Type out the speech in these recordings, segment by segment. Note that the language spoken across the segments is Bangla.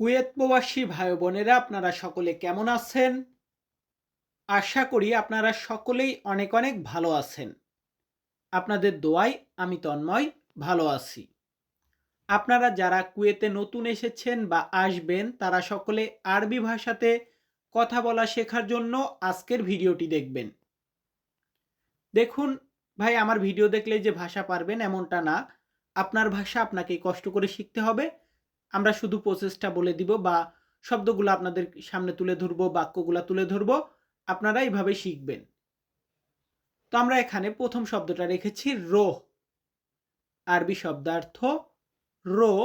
কুয়েত প্রবাসী ভাই বোনেরা, আপনারা সকলে কেমন আছেন? আশা করি আপনারা সকলেই অনেক অনেক ভালো আছেন। আপনাদের দোয়ায় আমি তন্ময়, ভালো আছি। আপনারা যারা কুয়েতে নতুন এসেছেন বা আসবেন, তারা সকলে আরবি ভাষাতে কথা বলা শেখার জন্য আজকের ভিডিওটি দেখবেন। দেখুন, ভাই, আমার ভিডিও দেখলে যে ভাষা পারবেন এমনটা না। আপনার ভাষা আপনাকে কষ্ট করে শিখতে হবে। আমরা শুধু প্রসেসটা বলে দিব বা শব্দগুলো আপনাদের সামনে তুলে ধরবো, বাক্যগুলো তুলে ধরবো, আপনারা এইভাবে শিখবেন। তো আমরা এখানে প্রথম শব্দটা রেখেছি রোহ আরবি শব্দার্থ রোহ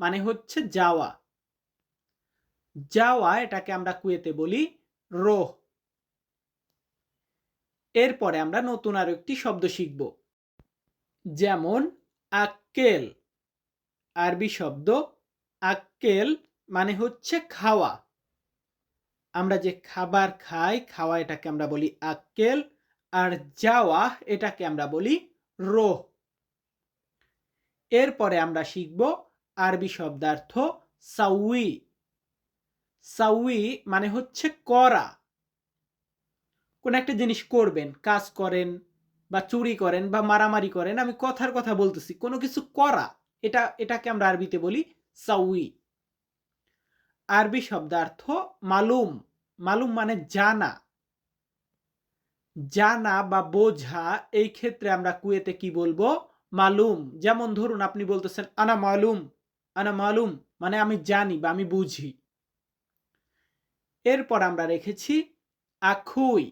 মানে হচ্ছে যাওয়া। যাওয়া এটাকে আমরা কুয়েতে বলি রোহ এরপরে আমরা নতুন আরও একটি শব্দ শিখব। যেমন আক্কেল। আরবি শব্দ আক্কেল মানে হচ্ছে খাওয়া। আমরা যে খাবার খাই, খাওয়া এটাকে আমরা বলি আক্কেল আর যাওয়া এটাকে আমরা বলি রোহ। এরপরে আমরা শিখব আরবি শব্দার্থ সাউই। সাউই মানে হচ্ছে করা। কোন একটা জিনিস করবেন, কাজ করেন বা চুরি করেন বা মারামারি করেন, আমি কথার কথা বলতেছি, কোনো কিছু করা, এটা, এটাকে আমরা আরবিতে বলি সাউই আরবি শব্দার্থ মালুম। মালুম মানে জানা। জানা বা বোঝা, এই ক্ষেত্রে আমরা কুয়েতে কি বলব? মালুম। যেমন ধরুন, আপনি বলতেছেন, আনা মালুম। আনা মালুম মানে আমি জানি বা আমি বুঝি। এরপর আমরা রেখেছি, আখুই।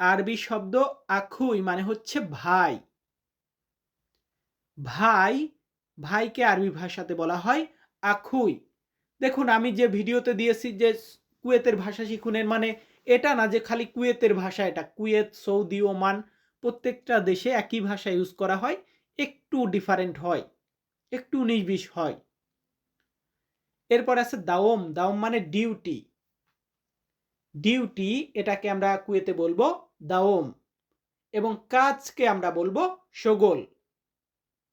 আরবি শব্দ আখুই মানে হচ্ছে ভাই। ভাই ভাইকে আরবি ভাষাতে বলা হয় আখুই। দেখুন, আমি যে ভিডিওতে দিয়েছি যে কুয়েতের ভাষা শিখুনের মানে এটা না যে খালি কুয়েতের ভাষা, এটা কুয়েত, সৌদি, ওমান, প্রত্যেকটা দেশে একই ভাষা ইউজ করা হয়, একটু ডিফারেন্ট হয়, একটু বিশ হয়। এরপর আছে দাওম। দাওম মানে ডিউটি ডিউটি এটাকে আমরা কুয়েতে বলব দাওম এবং কাজকে আমরা বলব সগোল।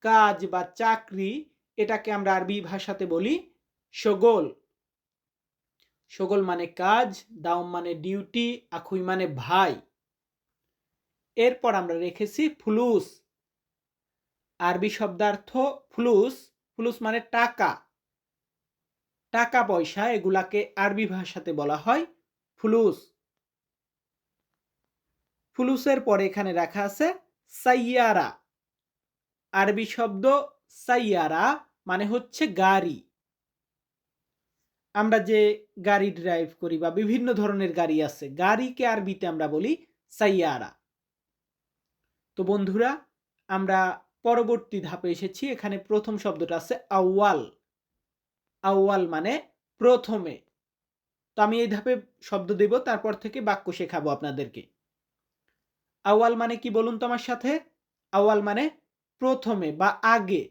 কাজ বা চাকরি এটাকে আমরা আরবি ভাষাতে বলি সগোল। সগোল মানে কাজ, দাওম মানে ডিউটি, আখুই মানে ভাই। এরপর আমরা রেখেছি ফুলুস। আরবি শব্দার্থ ফুলুস ফুলুস মানে টাকা। টাকা পয়সা এগুলাকে আরবি ভাষাতে বলা হয় ফুলুস। ফুলুসের পরে এখানে রাখা আছে সাইয়ারা। আরবি শব্দ সাইয়ারা মানে হচ্ছে গাড়ি। আমরা যে গাড়ি ড্রাইভ করি বা বিভিন্ন ধরনের গাড়ি আছে, গাড়িকে আরবিতে আমরা বলি সাইয়ারা। তো বন্ধুরা, আমরা পরবর্তী ধাপে এসেছি, এখানে প্রথম শব্দটা আছে আউয়াল। আউয়াল মানে প্রথমে। তো আমি এই ধাপে শব্দ দেব, তারপর থেকে বাক্য শেখাবো আপনাদেরকে। আওয়াল মানে কি বলুন তো আমার সাথে? আওয়াল মানে প্রথমে বা আগে।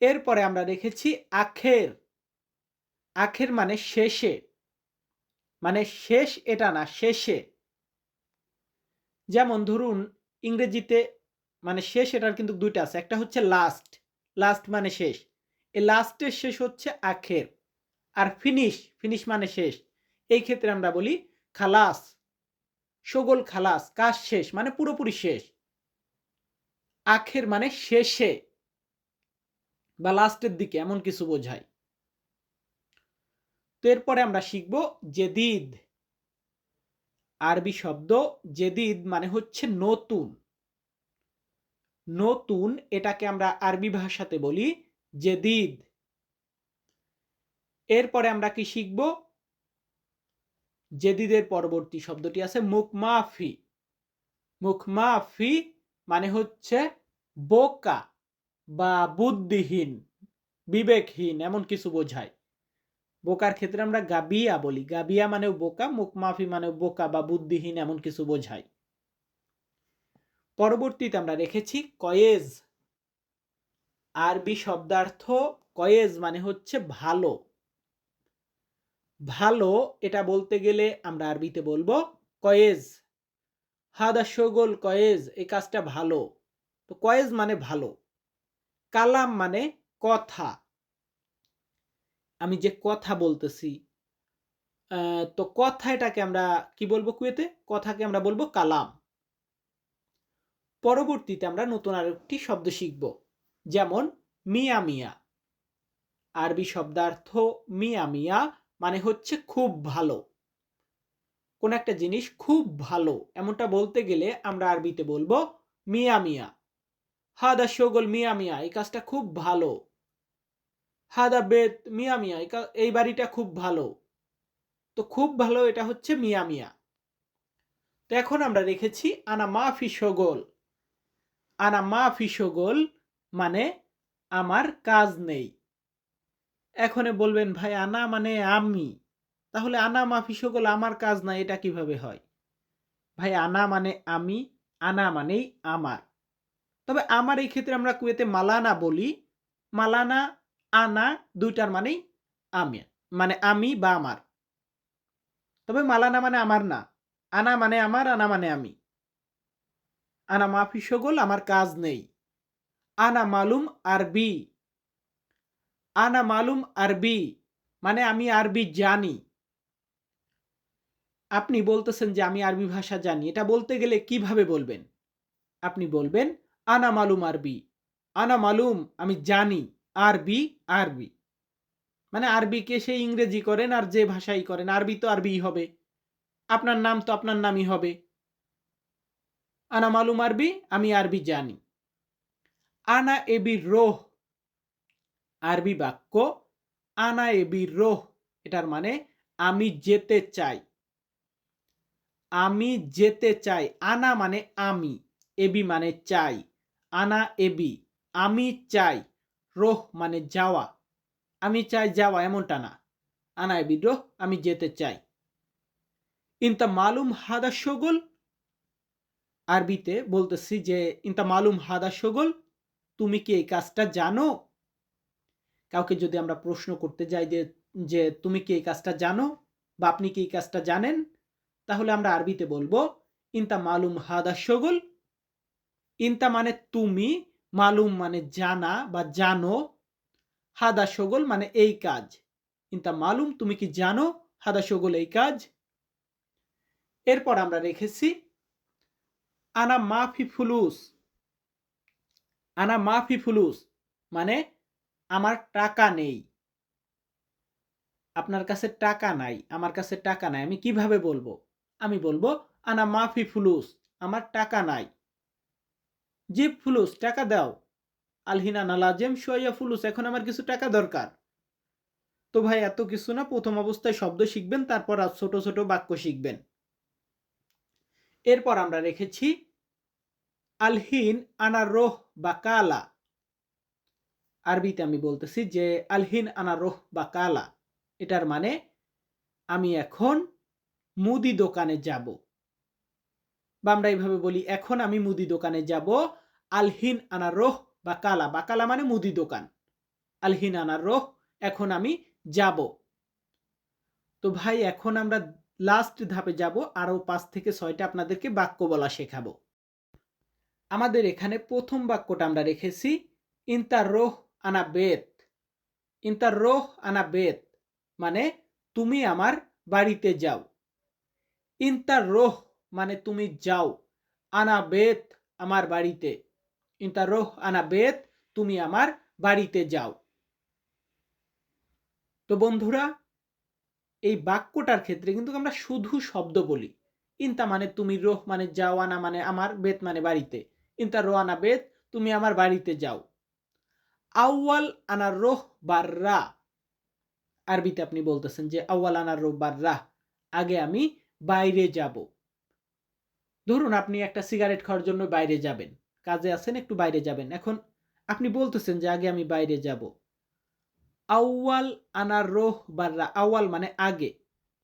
এরপরে আমরা রেখেছি আখের। আখের মানে শেষে। মানে শেষ এটা না, শেষে। যেমন ধরুন, ইংরেজিতে মানে শেষ এটার কিন্তু দুইটা আছে। একটা হচ্ছে লাস্ট লাস্ট মানে শেষ। এই লাস্টের শেষ হচ্ছে আখের। আর ফিনিশ ফিনিশ মানে শেষ। এই ক্ষেত্রে আমরা বলি খালাস। সগোল খালাস, কাজ শেষ মানে পুরোপুরি শেষ। আখের মানে শেষে বা লাস্টের দিকে এমন কিছু বোঝায়। তো এরপরে আমরা শিখব জেদিদ। আরবি শব্দ জেদিদ মানে হচ্ছে নতুন। নতুন এটাকে আমরা আরবি ভাষাতে বলি জেদিদ। এরপরে আমরা কি শিখব? জেদিদের পরবর্তী শব্দটি আছে মুখমাফি। মুখমাফি মানে হচ্ছে বোকা বা বুদ্ধিহীন, বিবেকহীন এমন কিছু বোঝায়। বোকার ক্ষেত্রে আমরা গাবিয়া বলি। গাবিয়া মানেও বোকা মুখমাফি মানেও বোকা বা বুদ্ধিহীন এমন কিছু বোঝায়। পরবর্তীতে আমরা রেখেছি কয়েজ। আরবি শব্দার্থ কয়েজ মানে হচ্ছে ভালো। ভালো, এটা বলতে গেলে আমরা আরবিতে বলব কয়েজ। হাদা শগোল কয়েজ, এই কাজটা ভালো। তো কয়েজ মানে ভালো। কালাম মানে কথা। আমি যে কথা বলতেছি তো কথা এটাকে আমরা কি বলব কুয়েতে? কথাকে আমরা বলব কালাম। পরবর্তীতে আমরা নতুন আরেকটি শব্দ শিখব, যেমন মিয়া মিয়া। আরবি শব্দার্থ মিয়া মিয়া মানে হচ্ছে খুব ভালো। কোন একটা জিনিস খুব ভালো, এমনটা বলতে গেলে আমরা আরবিতে বলব মিয়া মিয়া। হাদা শোগল মিয়া মিয়া, এই কাজটা খুব ভালো। হাদা বেত মিয়া মিয়া, এই বাড়িটা খুব ভালো। তো খুব ভালো এটা হচ্ছে মিয়া মিয়া। তো এখন আমরা রেখেছি আনা মাফি শোগল। আনা মাফি শোগল মানে আমার কাজ নেই। এখনে বলবেন, ভাই, আনা মানে আমি। তাহলে আনা মাফি শোগল আমার কাজ নাই এটা কীভাবে হয়? ভাই, আনা মানে আমি, আনা মানেই আমার। তবে আমার এই ক্ষেত্রে আমরা কুয়েতে মালানা বলি। মালানা, আনা দুইটার মানেই আমি মানে আমি বা আমার। তবে মালানা মানে আমার না, আনা মানে আমার, আনা মানে আমি। আনা মাফি সগোল আমার কাজ নেই। আনা মালুম আরবি আনা মালুম আরবি মানে আমি আরবি জানি। আপনি বলতেছেন যে আমি আরবি ভাষা জানি, এটা বলতে গেলে কীভাবে বলবেন? আপনি বলবেন, আনা মালুম আরবি। আনা মালুম, আমি জানি। আরবি আরবি। মানে আরবিকে সে ইংরেজি করেন আর যে ভাষাই করেন, আরবি তো আরবিই হবে। আপনার নাম তো আপনার নামই হবে। আনা মালুম আরবি, আমি আরবি জানি। আনা এবি রোহ। আরবি বাক্য, আনা এবি রোহ। এটার মানে আমি যেতে চাই। আমি যেতে চাই। আনা মানে আমি, এবি মানে চাই। আনা, এবি, আমি চাই। রোহ মানে যাওয়া। আমি চাই যাওয়া, এমনটা না। আনা, এবি, রোহ, আমি যেতে চাই। ইনতা মালুম হাদা শগল, আরবিতে বলতেছি যে ইনতা মালুম হাদা শগল, তুমি কি এই কাজটা জানো? কাউকে যদি আমরা প্রশ্ন করতে যাই যে যে তুমি কি এই কাজটা জানো? বা আপনি কি এই কাজটা জানেন? তাহলে আমরা আরবিতে বলব, ইনতা মালুম হাদা শগল ইনতা মানে তুমি মালুম মানে জানা বা জানো হাদা শগল মানে এই কাজ ইনতা মালুম তুমি কি জানো হাদা শগল এই কাজ এরপর আমরা রেখেছি, আনা মাফি ফুলুস আনা মাফি ফুলুস মানে আমার টাকা নেই, আপনার কাছে টাকা নাই আমার কাছে টাকা নাই আমি কীভাবে বলব? আমি বলব, আনা মাফি ফুলুস, আমার টাকা নাই। জিপ ফুলুস, টাকা দাও। আলহিনা নালাজেম সোয়া ফুলুস, এখন আমার কিছু টাকা দরকার। তো ভাই, এত কিছু না, প্রথম অবস্থায় শব্দ শিখবেন, তারপর আর ছোট ছোট বাক্য শিখবেন। এরপর আমরা রেখেছি, আলহিন আনা রোহ বা কালা। আরবিতে আমি বলতেছি যে, আলহিন আনা রোহ বা কালা। এটার মানে আমি এখন মুদি দোকানে যাব। বা আমরা এইভাবে বলি, এখন আমি মুদি দোকানে যাব, আলহিন আনা রোহ বা কালা। বা কালা মানে মুদি দোকান। আলহিন আনা রোহ, এখন আমি যাব। তো ভাই, এখন আমরা লাস্ট ধাপে যাব, আরও পাঁচ থেকে ছয়টা আপনাদেরকে বাক্য বলা শেখাবো। আমাদের এখানে প্রথম বাক্যটা আমরা রেখেছি, ইন্তার রোহ আনা বেত। ইন্তার রোহ আনা বেত মানে তুমি আমার বাড়িতে যাও। ইন্তার রোহ মানে তুমি যাও আনা বেত আমার বাড়িতে। ইন্তার রোহ আনা বেত তুমি আমার বাড়িতে যাও। তো বন্ধুরা, এই বাক্যটার ক্ষেত্রে কিন্তু আমরা শুধু শব্দ বলি। ইন্তা মানে তুমি রোহ মানে যাও, আনা মানে আমার, বেত মানে বাড়িতে। ইন্তা রো আনা বেত তুমি আমার বাড়িতে যাও। আউয়াল আনা রোহ বার রা আরবিতে আপনি বলতেছেন যে আউয়াল আনা রোহ বাররা। আগে আমি বাইরে যাব। ধরুন আপনি একটা সিগারেট খাওয়ার জন্য বাইরে যাবেন। কাজে আছেন, একটু বাইরে যাবেন। এখন আপনি বলতেছেন যে, আগে আমি বাইরে যাব। আউয়াল আনার রোহ বাররা, আউয়াল মানে আগে।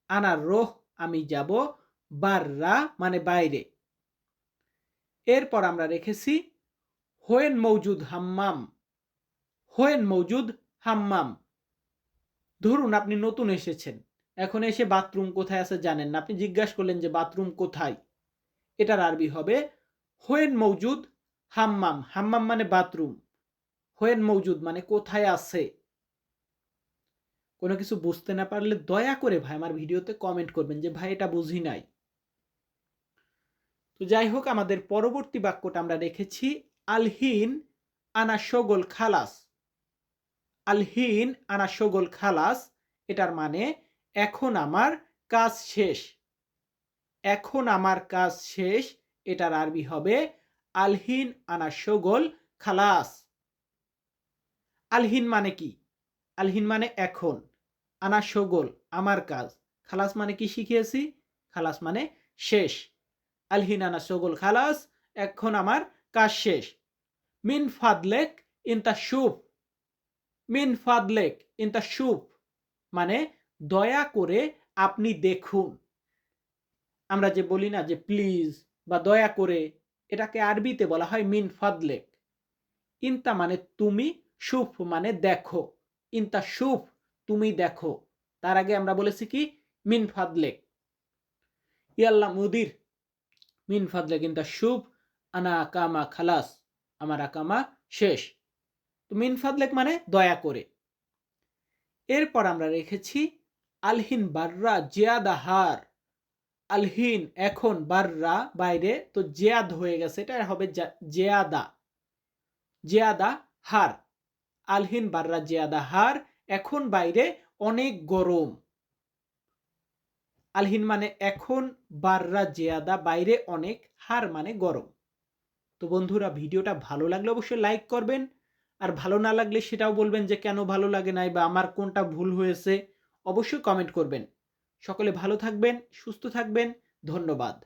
আনার রোহ আমি যাব বাররা মানে বাইরে। এরপর আমরা রেখেছি, হোয়েন মৌজুদ হাম্মাম। হোয়েন মৌজুদ হাম্মাম। ধরুন আপনি নতুন এসেছেন। এখন এসে বাথরুম কোথায় আছে জানেন না। আপনি জিজ্ঞাসা করলেন যে বাথরুম কোথায়? এটার আরবি হবে হোয়েন মৌজুদ হাম্মাম। হাম্মাম মানে বাথরুম। হোয়েন মৌজুদ মানে কোথায় আছে? কোনো কিছু বুঝতে না পারলে দয়া করে ভাই আমার ভিডিওতে কমেন্ট করবেন যে ভাই এটা বুঝি নাই। তো যাই হোক, আমাদের পরবর্তী বাক্যটা আমরা রেখেছি, আলহিন আনা শগল খালাস। আলহিন আনা শগল খালাস, এটার মানে এখন আমার কাজ শেষ। এখন আমার কাজ শেষ, এটার আরবি হবে আলহিন আনা শগল খালাস। আলহিন মানে কি? আলহিন মানে এখন, আনা শগল আমার কাজ। খালাস মানে কি শিখিয়েছি? খালাস মানে শেষ। আলহিন আনা শগল খালাস, এখন আমার কাজ শেষ। মিন ফাদলেক ইনতা শুভ। মিন ফাদলেক ইনতা শুভ মানে দয়া করে আপনি দেখুন। আমরা যে বলি না যে প্লিজ বা দয়া করে, এটাকে আরবিতে বলা হয় মিন ফাদলেক ইনতা মানে তুমি সুফ মানে দেখো। ইনতা সুফ তুমি দেখো। তার আগে আমরা বলেছি কি? মিন ফাদলেক ইয়াল্লা মুদির। মিন ফাদলেক ইনতা সুফ আনা আকামা খালাস। আমার আকামা শেষ। তো মিন ফাদলেক মানে দয়া করে। এরপর আমরা রেখেছি আলহিন বাররা, জিয়াদা হার। আলহিন এখন বাররা, বাইরে। তো জিয়াদ হয়ে গেছে, এটা হবে জিয়াদা। জিয়াদা হার। আলহিন বাররা, জিয়াদা হার। এখন বাইরে অনেক গরম। আলহিন মানে এখন, বাররা, জিয়াদা, বাইরে অনেক, হার মানে গরম। তো বন্ধুরা, ভিডিওটা ভালো লাগলে অবশ্যই লাইক করবেন। আর ভালো না লাগলে সেটাও বলবেন যে কেন ভালো লাগে নাই বা আমার কোনটা ভুল হয়েছে। অবশ্যই কমেন্ট করবেন। সকলে ভালো থাকবেন সুস্থ থাকবেন ধন্যবাদ।